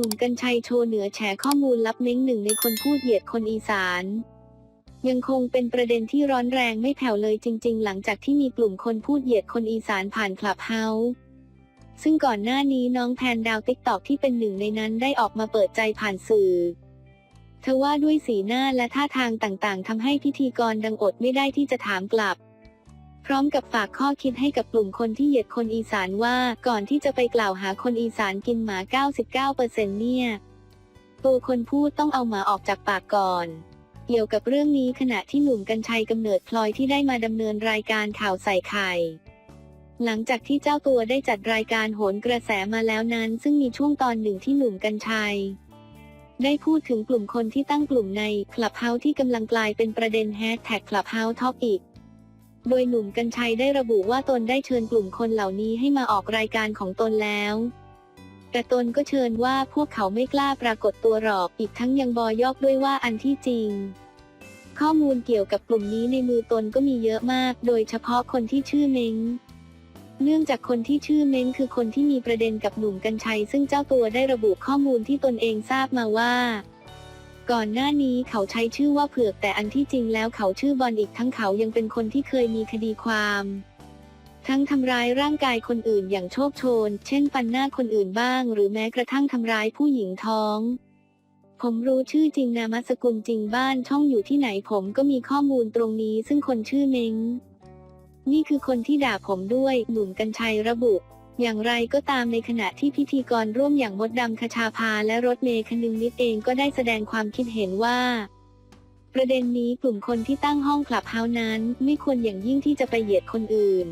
หนุ่มกัญชัยโชว์เหนือแฉข้อมูลลับเม้งหนึ่งในคนพูดเหยียดคนอีสาน ยังคงเป็นประเด็นที่ร้อนแรงไม่แผ่วเลยจริง ๆ หลังจากที่มีกลุ่มคนพูดเหยียดคนอีสานผ่านคลับเฮาส์ซึ่งก่อนหน้านี้น้องแพนดาวติ๊กตอกที่เป็นหนึ่งในนั้นได้ออกมาเปิดใจผ่านสื่อ เธอว่าด้วยสีหน้าและท่าทางต่างๆทำให้พิธีกรดังอดไม่ได้ที่จะถามกลับ พร้อมกับฝากข้อคิดให้กับกลุ่มคนที่เหยียดคนอีสานว่าก่อนที่จะไปกล่าวหาคนอีสานกินหมา 99%เนี่ยตัวคนพูดต้องเอาหมาออกจากปากก่อนเกี่ยวกับเรื่องนี้ขณะที่หนุ่มกัญชัยกำเนิดพลอยที่ได้มาดำเนินรายการข่าวใส่ไข่ หลังจากที่เจ้าตัวได้จัดรายการโหนกระแสมาแล้วนั้นซึ่งมีช่วงตอนหนึ่งที่หนุ่มกัญชัย ได้พูดถึงกลุ่มคนที่ตั้งกลุ่มในคลับเฮาส์ที่กำลังกลายเป็นประเด็นแฮชแท็กคลับเฮาส์ท็อปอีก โดยหนุ่มกัญชัยได้ระบุว่าตนได้เชิญกลุ่มคนเหล่านี้ให้มาออกรายการของตนแล้ว แต่ตนก็เชิญว่าพวกเขาไม่กล้าปรากฏตัวหรอก อีกทั้งยังบอยอกด้วยว่าอันที่จริง ข้อมูลเกี่ยวกับกลุ่มนี้ในมือตนก็มีเยอะมาก โดยเฉพาะคนที่ชื่อเม้งเนื่องจากคนที่ชื่อเม้งคือคนที่มีประเด็นกับหนุ่มกัญชัย ซึ่งเจ้าตัวได้ระบุข้อมูลที่ตนเองทราบมาว่า ก่อนหน้านี้เขาใช้ชื่อว่าเผือกแต่อันที่จริงแล้วเขาชื่อบอลอีกทั้งเขายังเป็นคนที่เคยมีคดีความ ทั้งทำร้ายร่างกายคนอื่นอย่างโชคโชน เช่นฟันหน้าคนอื่นบ้าง หรือแม้กระทั่งทำร้ายผู้หญิงท้อง ผมรู้ชื่อจริงนามสกุลจริงบ้านช่องอยู่ที่ไหนผมก็มีข้อมูลตรงนี้ซึ่งคนชื่อเม้งนี่คือคนที่ด่าผมด้วยหนุ่มกัญชัยระบุ อย่างไรก็ตามในขณะที่พิธีกรร่วมอย่างมดดำคชาพาและรถเมย์คนึงนิดเองก็ได้แสดงความคิดเห็นว่า ประเด็นนี้กลุ่มคนที่ตั้งห้องคลับเฮาสนั้น ไม่ควรอย่างยิ่งที่จะไปเหยียดคนอื่น